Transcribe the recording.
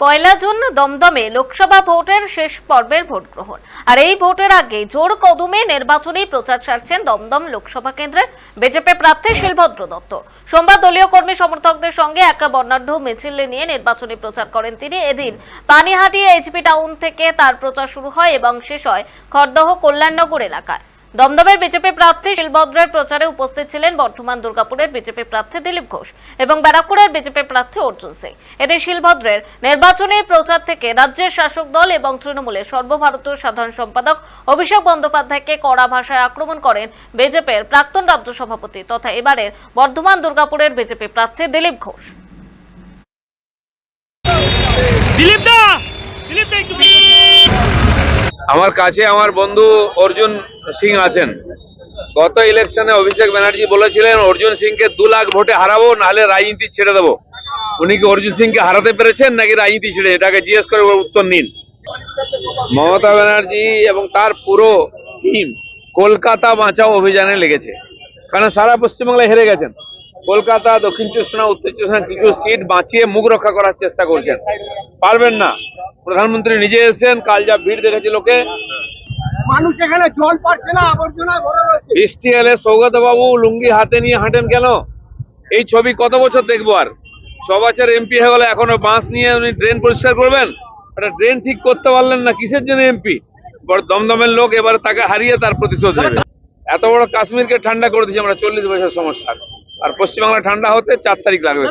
পয়লা June দমদমে লোকসভা ভোটের শেষ পর্বের ভোট গ্রহণ আর এই ভোটের আগে জোর কদমে নির্বাচনী প্রচার সারছেন দমদম লোকসভা কেন্দ্রের বিজেপি প্রার্থী শিলভদ্র দত্ত। সোমবার দলীয় কর্মী সমর্থকদের সঙ্গে একা বর্ণাঢ্য মিছিল নিয়ে নির্বাচনী প্রচার করেন তিনি। এদিন পানিহাটি এইচপি টাউন থেকে তার প্রচার শুরু হয় এবং শেষ হয় খড়দহ কল্যাণনগর এলাকায়। দমদমের বিজেপি প্রার্থী শিলভদ্রের প্রচারে উপস্থিত ছিলেন বর্ধমান দুর্গাপুরের বিজেপি প্রার্থী দিলীপ ঘোষ এবং ব্যারাকপুরের বিজেপি প্রার্থী অর্জুন সিং। এদের শিলভদ্রের নির্বাচনী প্রচার থেকে রাজ্যের শাসক দল এবং তৃণমূলের সর্বভারতীয় সাধারণ সম্পাদক অভিষেক বন্দ্যোপাধ্যায়কে কড়া ভাষায় আক্রমণ করেন বিজেপির প্রাক্তন রাজ্য সভাপতি তথা এবারের বর্ধমান দুর্গাপুরের বিজেপি প্রার্থী দিলীপ ঘোষ। দিলীপ দা আমার কাছে আমার বন্ধু অর্জুন সিং আছেন। গত ইলেকশনে অভিষেক ব্যানার্জি বলেছিলেন, অর্জুন সিংকে দু লাখ ভোটে হারাবো, নাহলে রাজনীতি ছেড়ে দেবো। উনি কি অর্জুন সিংকে হারাতে পেরেছেন নাকি রাজনীতি ছেড়ে? এটাকে জিজ্ঞেস করে উত্তর নিন। মমতা ব্যানার্জি এবং তার পুরো টিম কলকাতা বাঁচাও অভিযানে লেগেছে। কারণ সারা পশ্চিমবাংলায় হেরে গেছেন? কলকাতা দক্ষিণ চব্বিশ পরগনা, উত্তর চব্বিশ কিছু সিট বাঁচিয়ে মুখ রক্ষা করার চেষ্টা করছেন। পারবেন না। প্রধানমন্ত্রী নিজে এসেছেন কাল যা ভিড় দেখেছে লোকে। মানুষ এখানে জল পাচ্ছে না আবর্জনা ভরে রয়েছে। বৃষ্টি এলে সৌগত বাবু লুঙ্গি হাতে নিয়ে হাঁটেন কেন? এই ছবি কত বছর দেখব আর? ছ বছর এমপি হয়ে গেলে এখনও বাঁশ নিয়ে উনি ড্রেন পরিষ্কার করবেন? একটা ড্রেন ঠিক করতে পারলেন না কিসের জন্য এমপি? বড় দমদমের লোক এবার তাকে হারিয়ে তার প্রতিশোধ নেবে। এত বড় কাশ্মীরকে ঠান্ডা করে দিয়েছি আমরা চল্লিশ বছর সমস্যা। আর পশ্চিমবাংলা ঠান্ডা হতে চার তারিখ লাগবে।